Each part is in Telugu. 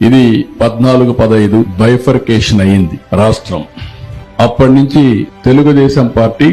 ఇది పద్నాలుగు పదహైదు బైఫర్కేషన్ అయింది రాష్ట్రం. అప్పటి నుంచి తెలుగుదేశం పార్టీ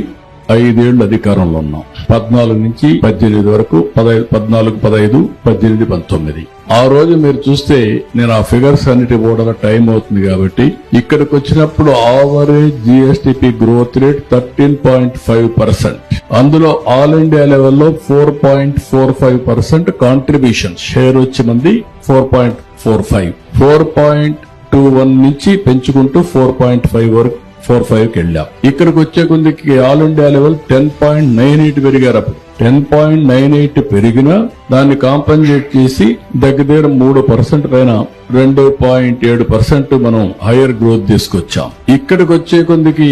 ఐదేళ్ళు అధికారంలో ఉన్నాం. పద్నాలుగు నుంచి పద్దెనిమిది వరకు పదహైదు పద్నాలుగు పదహైదు పద్దెనిమిది పంతొమ్మిది. ఆ రోజు మీరు చూస్తే నేను ఆ ఫిగర్స్ అన్నిటి కూడా టైం అవుతుంది కాబట్టి ఇక్కడికి వచ్చినప్పుడు average GSDP growth rate thirteen point five percent అందులో ఆల్ ఇండియా లెవెల్లో four point four five percent contribution share వచ్చి మంది four point four five. Four point two one నుంచి పెంచుకుంటూ ఫోర్ పాయింట్ ఫైవ్ వరకు ఫోర్ ఫైవ్కి వెళ్ళాం. ఇక్కడికి వచ్చే కొద్దికి all India level ten point nine eight పెరిగారు అప్పుడు. టెన్ పాయింట్ నైన్ ఎయిట్ పెరిగినా దాన్ని కాంపన్సేట్ చేసి దగ్గర దగ్గర మూడు పర్సెంట్ పైన రెండు పాయింట్ ఏడు పర్సెంట్ మనం హైయర్ గ్రోత్ తీసుకొచ్చాం. ఇక్కడికి వచ్చే కొద్దికి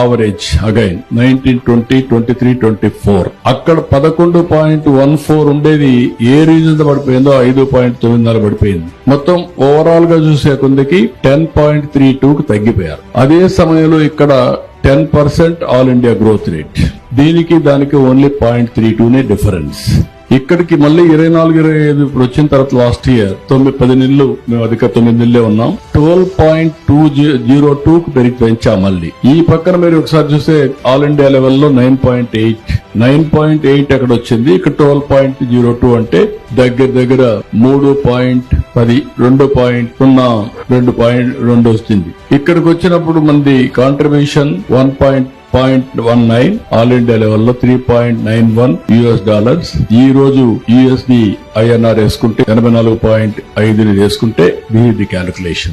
average again nineteen twenty twenty three twenty four అక్కడ పదకొండు పాయింట్ వన్ ఫోర్ ఉండేది ఏ రీజన్ పడిపోయిందో ఐదు పాయింట్ తొమ్మిదిన్నర పడిపోయింది. మొత్తం ఓవరాల్గా చూసే కొందికి టెన్ పాయింట్ త్రీ టూ కు తగ్గిపోయారు. అదే సమయంలో ఇక్కడ ten percent all India growth rate దీనికి దానికి ఓన్లీ పాయింట్ త్రీ టూనే డిఫరెన్స్ ఇక్కడికి మళ్ళీ ఇరవై నాలుగు ఇరవై ఐదు ఇప్పుడు వచ్చిన తర్వాత లాస్ట్ ఇయర్ తొమ్మిది పది నెలలు మేము అధిక తొమ్మిది నెలలే ఉన్నాం. Twelve point two zero two కు పెరిగి పెంచాం మళ్ళీ. ఈ పక్కన మీరు ఒకసారి చూస్తే ఆల్ ఇండియా లెవెల్లో nine point eight nine point eight అక్కడ వచ్చింది? ఇక్కడ ట్వెల్వ్ పాయింట్ జీరో టూ అంటే దగ్గర దగ్గర మూడు పాయింట్ పది రెండు పాయింట్ సున్నా రెండు పాయింట్ రెండు వచ్చింది. ఇక్కడికి వచ్చినప్పుడు మనది contribution one point point one nine all India లెవెల్లో three point nine one US dollars ఈ రోజు యుఎస్డి ఐఎన్ఆర్ వేసుకుంటే ఎనభై నాలుగు పాయింట్ ఐదుని వేసుకుంటే ది క్యాలిక్యులేషన్